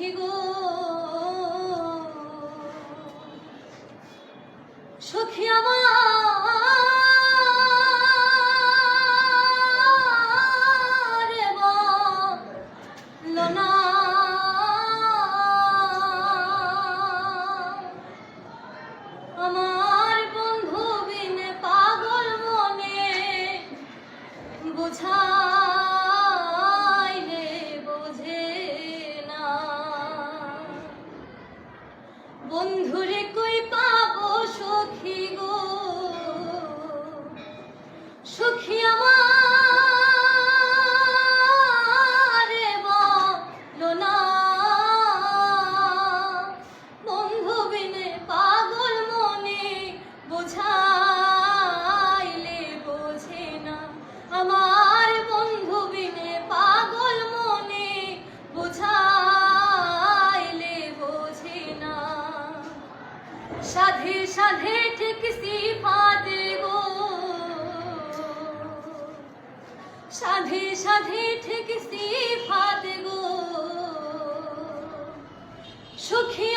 সখী গো। সখী আমার বলো না আমার বন্ধু বিনে পাগল মনে বুঝাইলে বন্ধুরে কই পাবো সাধে সাধে ঠিক সিফাত গো। সাধে সাধে ঠিক সিফাত গো। সুখী